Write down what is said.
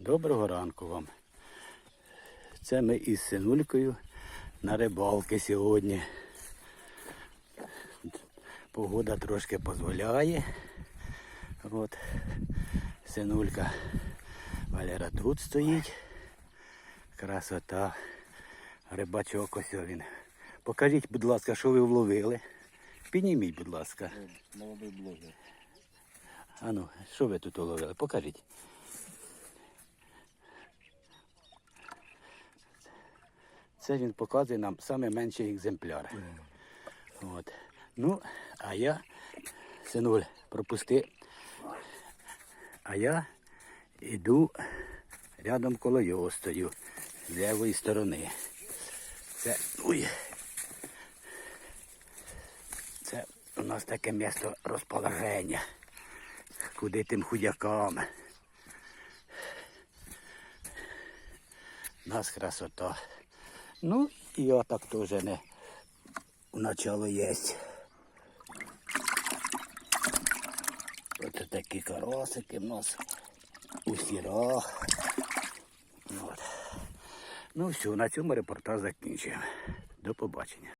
Доброго ранку вам. Це ми із синулькою на рибалки сьогодні. Погода трошки дозволяє. От. Синулька Валера тут стоїть. Красота. Рибачок ось він. Покажіть, будь ласка, що ви вловили. Підніміть, будь ласка. Молодий блогер. Ану, що ви тут уловили? Покажіть. Це він показує нам саме менший екземпляр. От. Ну, а я, синуль, пропусти. А я йду рядом коло його стою, з лівої сторони. Це. Ой. Це у нас таке місто розположення. Куди тим худякам. Нас красота. Ну, я так теж не начало є. Оце такі карасики в нас у сірах. От. Ну все, на цьому репортаж закінчуємо. До побачення.